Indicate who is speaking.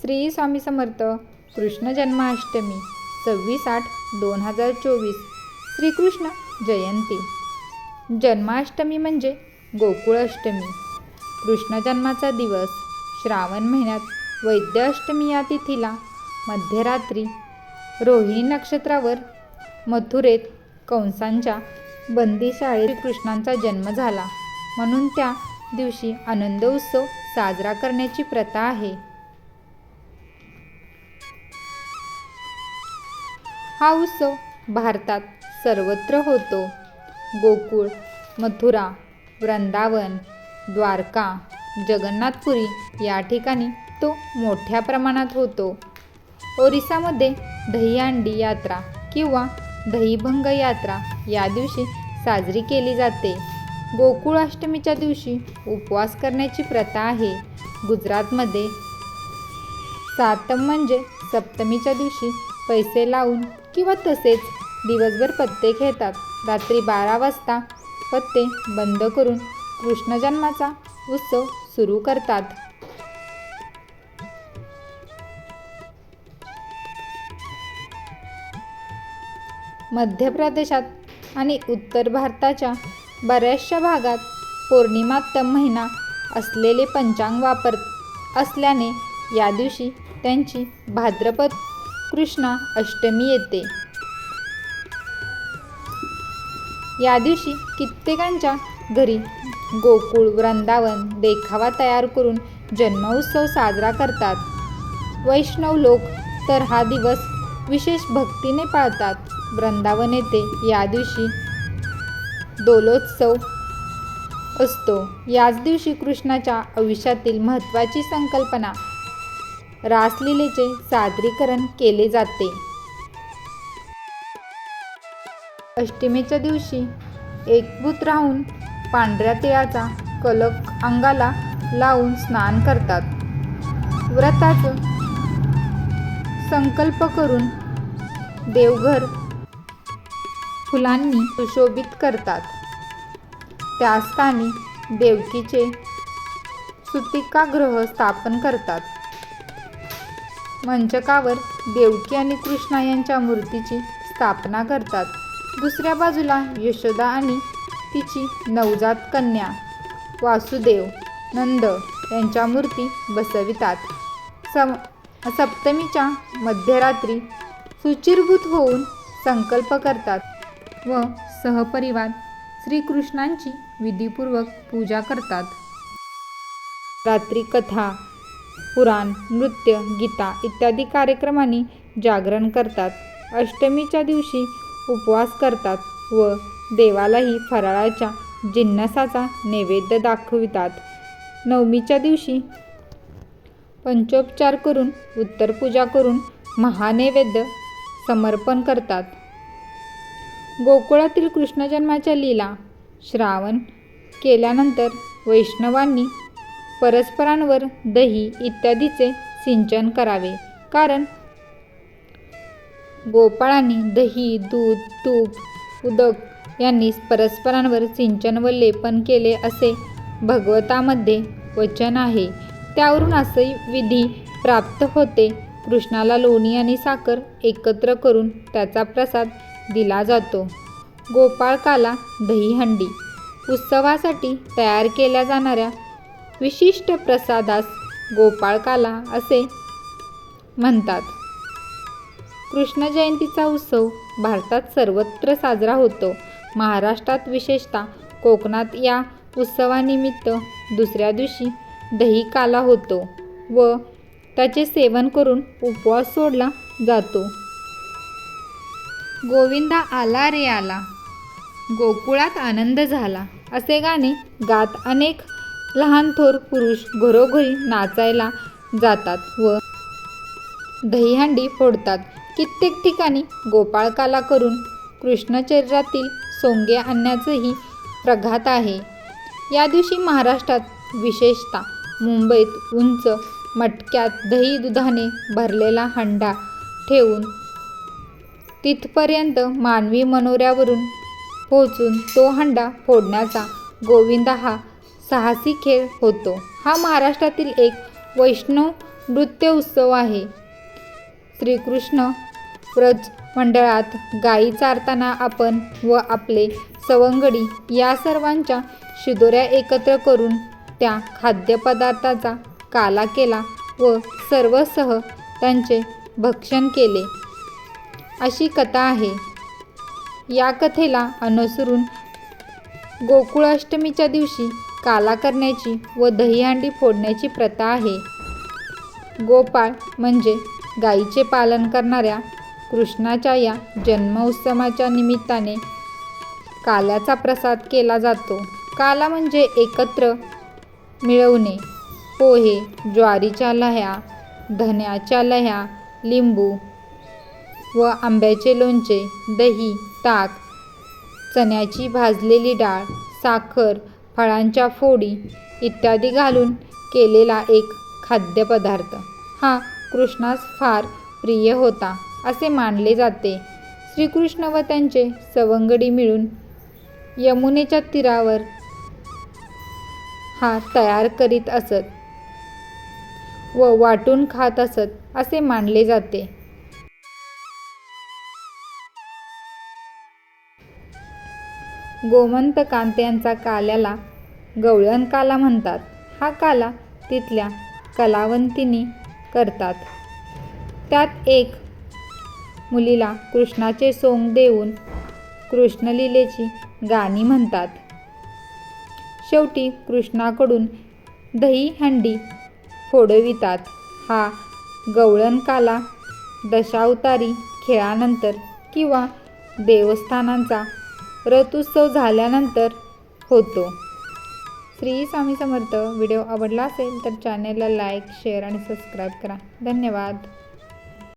Speaker 1: श्री स्वामी समर्थ कृष्ण जन्माष्टमी सव्वीस आठ दोन हजार चोवीस. श्रीकृष्ण जयंती. जन्माष्टमी म्हणजे गोकुळाष्टमी. कृष्ण जन्माचा दिवस श्रावण महिन्यात वैद्याष्टमी या तिथीला मध्यरात्री रोहिणी नक्षत्रावर मथुरेत कंसांच्या बंदीशाळेत कृष्णांचा जन्म झाला. म्हणून त्या दिवशी आनंद उत्सव साजरा करण्याची प्रथा आहे. हा उत्सव भारतात सर्वत्र होतो. गोकुळ मथुरा वृंदावन द्वारका जगन्नाथपुरी या ठिकाणी तो मोठ्या प्रमाणात होतो. ओरिसामध्ये दहीहंडी यात्रा किंवा दहीभंग यात्रा या दिवशी साजरी केली जाते. गोकुळ अष्टमीच्या दिवशी उपवास करण्याची प्रथा आहे. गुजरातमध्ये सातम म्हणजे सप्तमीच्या दिवशी पैसे लावून किंवा तसेच दिवसभर पत्ते खेळतात रात्री बारा वाजता पत्ते बंद करून कृष्ण जन्माचा उत्सव सुरू करतात. मध्य प्रदेशात आणि उत्तर भारताच्या बऱ्याचशा भागात पौर्णिमात्तम महिना असलेले पंचांग वापर असल्याने या दिवशी त्यांची भाद्रपद कृष्णा अष्टमी येते. या दिवशी कित्येकांच्या घरी गोकुळ वृंदावन देखावा तयार करून जन्मोत्सव साजरा करतात. वैष्णव लोक तर हा दिवस विशेष भक्तीने पाळतात. वृंदावन येथे या दिवशी दोलोत्सव असतो. याच दिवशी कृष्णाच्या आयुष्यातील महत्त्वाची संकल्पना रासलीलेचे सादरीकरण केले जाते. अष्टमीच्या दिवशी एकभूत राहून पांढऱ्या तिळाचा कलक अंगाला लावून स्नान करतात. व्रताचं संकल्प करून देवघर फुलांनी सुशोभित करतात. त्या स्थानी देवकीचे सुतिकागृह स्थापन करतात. मंचकावर देवकी आणि कृष्णा यांच्या मूर्तीची स्थापना करतात. दुसऱ्या बाजूला यशोदा आणि तिची नवजात कन्या वासुदेव नंद यांच्या मूर्ती बसवितात. सम सप्तमीच्या मध्यरात्री सुचिरभूत होऊन संकल्प करतात व सहपरिवार श्रीकृष्णांची विधीपूर्वक पूजा करतात. रात्री कथा पुराण नृत्य गीता इत्यादी कार्यक्रमांनी जागरण करतात. अष्टमीच्या दिवशी उपवास करतात व देवालाही फराळाच्या जिन्नसाचा नैवेद्य दाखवितात. नवमीच्या दिवशी पंचोपचार करून उत्तरपूजा करून महानैवेद्य समर्पण करतात. गोकुळातील कृष्ण जन्माच्या लीला श्रावण केल्यानंतर वैष्णवांनी परस्परांवर दही इत्यादीचे सिंचन करावे. कारण गोपाळांनी दही दूध तूप उदक यांनी परस्परांवर सिंचन व लेपन केले असे भगवतामध्ये वचन आहे. त्यावरून असे विधी प्राप्त होते. कृष्णाला लोणी आणि साखर एकत्र करून त्याचा प्रसाद दिला जातो. गोपाळकाला दहीहंडी उत्सवासाठी तयार केल्या जाणाऱ्या विशिष्ट प्रसादास गोपाळकाला असे म्हणतात. कृष्ण जयंतीचा उत्सव भारतात सर्वत्र साजरा होतो. महाराष्ट्रात विशेषतः कोकणात या उत्सवानिमित्त दुसऱ्या दिवशी दही काला होतो व त्याचे सेवन करून उपवास सोडला जातो. गोविंदा आला रे आला. गोकुळात आनंद झाला. असे गाणे गात अनेक लहान थोर पुरुष घरोघरी नाचायला जातात व दहीहंडी फोडतात. कित्येक ठिकाणी गोपाळकाला करून कृष्णचर्यातील सोंगे आणण्याचंही प्रघात आहे. या दिवशी महाराष्ट्रात विशेषतः मुंबईत उंच मटक्यात दही दुधाने भरलेला हंडा ठेवून तिथपर्यंत मानवी मनोऱ्यावरून पोहोचून तो हंडा फोडण्याचा गोविंदा हा साहसी खेळ होतो. हा महाराष्ट्रातील एक वैष्णव नृत्य उत्सव आहे. श्रीकृष्ण व्रज मंडळात गायी चारताना आपण व आपले सवंगडी या सर्वांच्या शिदोऱ्या एकत्र करून त्या खाद्यपदार्थाचा काला केला व सर्वसह त्यांचे भक्षण केले. अशी कथा आहे. या कथेला अनुसरून गोकुळाष्टमीच्या दिवशी काला करण्याची व दहीहंडी फोडण्याची प्रथा आहे. गोपाळ म्हणजे गायीचे पालन करणाऱ्या कृष्णाच्या या जन्मोत्सवाच्या निमित्ताने काल्याचा प्रसाद केला जातो. काला म्हणजे एकत्र मिळवणे पोहे ज्वारीच्या लह्या धन्याच्या लह्या लिंबू व आंब्याचे लोणचे दही ताक चण्याची भाजलेली डाळ साखर फळांच्या फोडी इत्यादी घालून केलेला एक खाद्यपदार्थ. हा कृष्णास फार प्रिय होता असे मानले जाते. श्रीकृष्ण व त्यांचे सवंगडी मिळून यमुनेच्या तीरावर हा तयार करीत असत व वाटून खात असत असे मानले जाते. गोमंतकांत यांचा काल्याला गवळण काला म्हणतात. हा काला तिथल्या कलावंतीनी करतात. त्यात एक मुलीला कृष्णाचे सोंग देऊन कृष्णलीलेची गाणी म्हणतात. शेवटी कृष्णाकडून दही हंडी फोडवितात. हा गवळण काला दशावतारी खेळानंतर किंवा देवस्थानांचा रथोत्सव झाल्यानंतर होतो. श्री स्वामी समर्थ. व्हिडिओ आवडला असेल तर चॅनेलला लाईक शेअर आणि सबस्क्राईब करा. धन्यवाद.